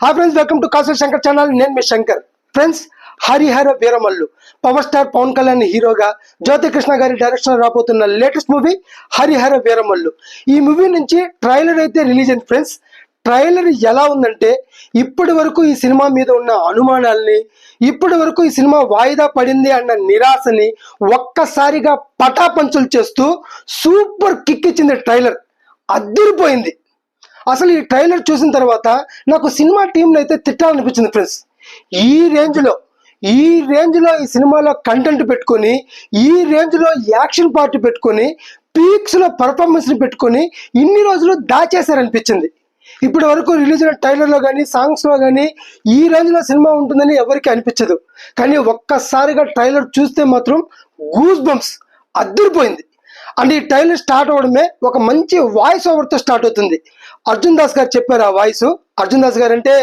Hi friends welcome to Kasar Shankar channel నేను మీ Shankar friends Harihara Veeramallu power star Pawan Kalyan హీరోగా జ్యోతి కృష్ణ గారి direction రాబోతున్న latest movie Harihara Veeramallu ఈ movie నుంచి trailer అయితే రిలీజ్ అయింది ఫ్రెండ్స్ ట్రైలర్ ఎలా ఉందంటే ఇప్పటి వరకు ఈ సినిమా మీద ఉన్న అనుమానాల్ని ఇప్పటి వరకు ఈ సినిమా వాయిదా పడింది అన్న నిరాశని ఒక్కసారిగా పటాపంచులు చేస్తూ సూపర్ కిక్ ఇచ్చింది ట్రైలర్ అద్దరిపోయింది. అసలు ఈ ట్రైలర్ చూసిన తర్వాత నాకు సినిమా టీంని అయితే తిట్టాలనిపించింది ఫ్రెండ్స్ ఈ రేంజ్లో ఈ రేంజ్లో ఈ సినిమాలో కంటెంట్ పెట్టుకొని ఈ రేంజ్లో యాక్షన్ పార్ట్ పెట్టుకొని పీక్స్లో పర్ఫార్మెన్స్ని పెట్టుకొని ఇన్ని రోజులు దాచేశారనిపించింది. ఇప్పటి వరకు రిలీజ్ అయిన ట్రైలర్లో కానీ సాంగ్స్లో కానీ ఈ రేంజ్లో సినిమా ఉంటుందని ఎవరికి అనిపించదు. కానీ ఒక్కసారిగా ట్రైలర్ చూస్తే మాత్రం గూస్ బంప్స్ అద్దరిపోయింది. అండ్ ఈ ట్రైలర్ స్టార్ట్ అవడమే ఒక మంచి వాయిస్ ఓవర్తో స్టార్ట్ అవుతుంది. అర్జున్ దాస్ గారు చెప్పారు ఆ వాయిస్ అర్జున్ దాస్ గారు అంటే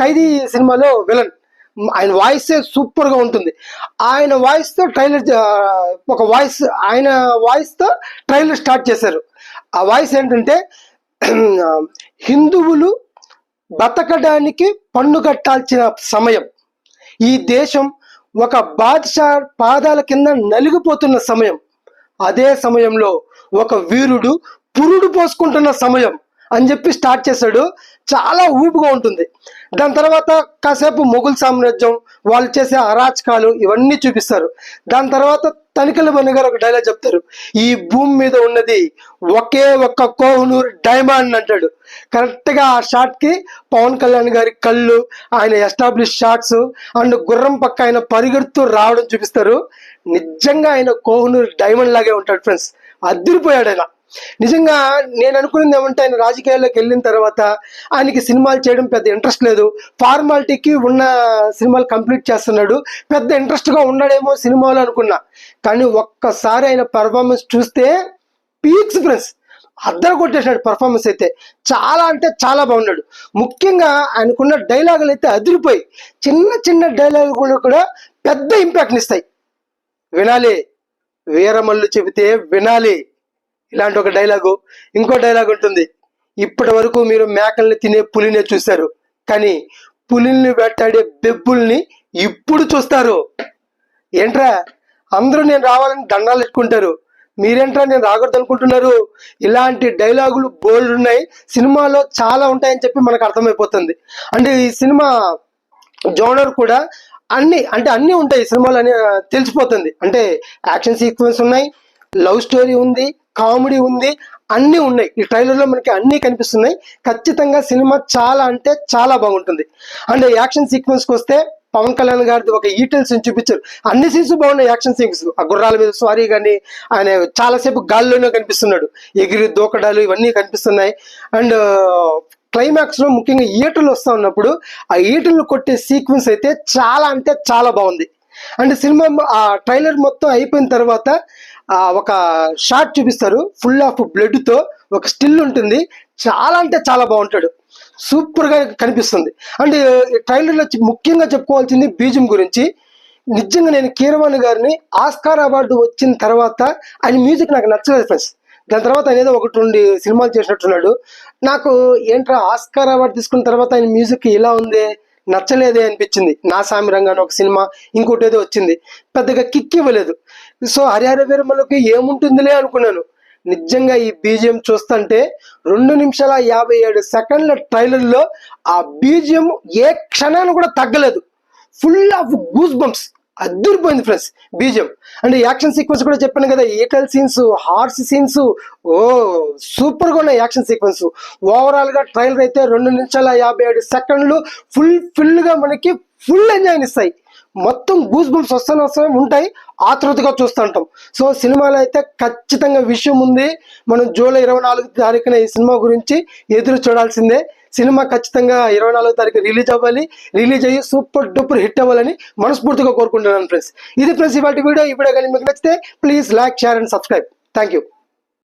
ఖైదీ సినిమాలో విలన్. ఆయన వాయిస్ సూపర్గా ఉంటుంది. ఆయన వాయిస్తో ట్రైలర్ ఒక వాయిస్ ఆయన వాయిస్తో ట్రైలర్ స్టార్ట్ చేశారు. ఆ వాయిస్ ఏంటంటే హిందువులు బతకడానికి పన్ను కట్టాల్సిన సమయం. ఈ దేశం ఒక బాద్షా పాదాల కింద నలిగిపోతున్న సమయం. అదే సమయంలో ఒక వీరుడు పురుడు పోసుకుంటున్న సమయం. అని చెప్పి స్టార్ట్ చేశాడు. చాలా ఊపుగా ఉంటుంది. దాని తర్వాత కాసేపు మొఘల్ సామ్రాజ్యం వాళ్ళు చేసే అరాచకాలు ఇవన్నీ చూపిస్తారు. దాని తర్వాత తనికల బని గారు ఒక డైలాగ్ చెప్తారు. ఈ భూమి మీద ఉన్నది ఒకే ఒక్క కోహనూర్ డైమండ్ అంటాడు. కరెక్ట్గా ఆ షాట్కి పవన్ కళ్యాణ్ గారి కళ్ళు ఆయన ఎస్టాబ్లిష్ షాట్స్ అండ్ గుర్రం పక్క ఆయన పరిగెడుతూ రావడం చూపిస్తారు. నిజంగా ఆయన కోహనూర్ డైమండ్ లాగే ఉంటాడు ఫ్రెండ్స్ అదిరిపోయాడు ఆయన. నిజంగా నేను అనుకున్నది ఏమంటే ఆయన రాజకీయాల్లోకి వెళ్ళిన తర్వాత ఆయనకి సినిమాలు చేయడం పెద్ద ఇంట్రెస్ట్ లేదు. ఫార్మాలిటీకి ఉన్న సినిమాలు కంప్లీట్ చేస్తున్నాడు. పెద్ద ఇంట్రెస్ట్గా ఉన్నాడేమో సినిమాలు అనుకున్నా. కానీ ఒక్కసారి ఆయన పర్ఫార్మెన్స్ చూస్తే పీక్స్ ఫ్రెండ్స్ అద్దరు కొట్టేసినాడు పర్ఫార్మెన్స్ అయితే. చాలా అంటే చాలా బాగున్నాడు. ముఖ్యంగా ఆయనకున్న డైలాగులు అయితే అదిరిపోయి చిన్న చిన్న డైలాగులు కూడా పెద్ద ఇంపాక్ట్ని ఇస్తాయి. వినాలి. వీరమల్లు చెబితే వినాలి. ఇలాంటి ఒక డైలాగు ఇంకో డైలాగ్ ఉంటుంది. ఇప్పటి వరకు మీరు మేకల్ని తినే పులినే చూశారు. కానీ పులిని వేటాడే బెబ్బుల్ని ఇప్పుడు చూస్తారు. ఏంట్రా? అందరూ నేను రావాలని దండాలు ఎట్టుకుంటారు మీరేంట్రా నేను రాకూడదు అనుకుంటున్నారు? ఇలాంటి డైలాగులు బోల్డ్ ఉన్నాయి. సినిమాలో చాలా ఉంటాయని చెప్పి మనకు అర్థమైపోతుంది. అంటే ఈ సినిమా జోనర్ కూడా అన్ని అంటే అన్ని ఉంటాయి ఈ అని తెలిసిపోతుంది. అంటే యాక్షన్ సీక్వెన్స్ ఉన్నాయి. లవ్ స్టోరీ ఉంది కామెడీ ఉంది అన్నీ ఉన్నాయి. ఈ ట్రైలర్లో మనకి అన్నీ కనిపిస్తున్నాయి. ఖచ్చితంగా సినిమా చాలా అంటే చాలా బాగుంటుంది. అండ్ యాక్షన్ సీక్వెన్స్కి వస్తే పవన్ కళ్యాణ్ గారిది ఒక ఈటెల్ సీన్ చూపించారు. అన్ని సీన్స్ బాగున్నాయి యాక్షన్ సీన్స్. ఆ గుర్రాల మీద స్వారీ కానీ ఆయన చాలాసేపు గాల్లోనే కనిపిస్తున్నాడు. ఎగిరి దూకడాలు ఇవన్నీ కనిపిస్తున్నాయి. అండ్ క్లైమాక్స్లో ముఖ్యంగా ఈటలు వస్తూ ఉన్నప్పుడు ఆ ఈటలు కొట్టే సీక్వెన్స్ అయితే చాలా అంటే చాలా బాగుంది. అంటే సినిమా ఆ ట్రైలర్ మొత్తం అయిపోయిన తర్వాత ఒక షార్ట్ చూపిస్తారు. ఫుల్ ఆఫ్ బ్లడ్తో ఒక స్టిల్ ఉంటుంది. చాలా అంటే చాలా బాగుంటాడు. సూపర్గా కనిపిస్తుంది. అంటే ట్రైలర్లో ముఖ్యంగా చెప్పుకోవాల్సింది బీజం గురించి. నిజంగా నేను కీరవాణి గారిని ఆస్కార్ అవార్డు వచ్చిన తర్వాత ఆయన మ్యూజిక్ నాకు నచ్చలేదు ఫ్రెండ్స్. దాని తర్వాత ఆయన ఏదో ఒకటి ఉండి సినిమాలు చేసినట్టున్నాడు. నాకు ఏంట్రా ఆస్కార్ అవార్డు తీసుకున్న తర్వాత ఆయన మ్యూజిక్ ఇలా ఉంది? నచ్చలేదే అనిపించింది. నా సామి రంగాన్ని ఒక సినిమా ఇంకోటి ఏదో వచ్చింది. పెద్దగా కిక్ ఇవ్వలేదు. సో హరిహర వీరమలకి ఏముంటుందిలే అనుకున్నాను. నిజంగా ఈ బీజిఎం చూస్తుంటే రెండు నిమిషాల యాభై ఏడు సెకండ్ల ట్రైలర్లో ఆ బీజిఎం ఏ క్షణాన్ని కూడా తగ్గలేదు. ఫుల్ ఆఫ్ గూస్ బంప్స్ అద్దరిపోయింది ఫ్రెండ్స్ బీజం. అంటే యాక్షన్ సీక్వెన్స్ కూడా చెప్పాను కదా ఏటల్ సీన్స్ హార్స్ సీన్స్ ఓ సూపర్గా ఉన్నాయి యాక్షన్ సీక్వెన్స్. ఓవరాల్గా ట్రైలర్ అయితే రెండు నిమిషాల యాభై ఏడు సెకండ్లు ఫుల్ ఫిల్గా మనకి ఫుల్ ఎంజాయ్ ఇస్తాయి. మొత్తం గూస్ బంప్స్ వస్తానే వస్తానే ఉంటాయి ఆతృతగా చూస్తుంటాం సో సినిమాలో అయితే ఖచ్చితంగా విషయం ఉంది. మనం జూలై ఇరవై నాలుగు తారీఖున ఈ సినిమా గురించి ఎదురు చూడాల్సిందే. సినిమా ఖచ్చితంగా ఇరవై నాలుగో తారీఖు రిలీజ్ అవ్వాలి. రిలీజ్ అయ్యి సూపర్ డూపర్ హిట్ అవ్వాలని మనస్ఫూర్తిగా కోరుకుంటున్నాను ఫ్రెండ్స్. ఇది ఫ్రెండ్స్ ఇవాటి వీడియో. ఈ వీడియో కానీ మీకు నచ్చితే please like share and subscribe. Thank you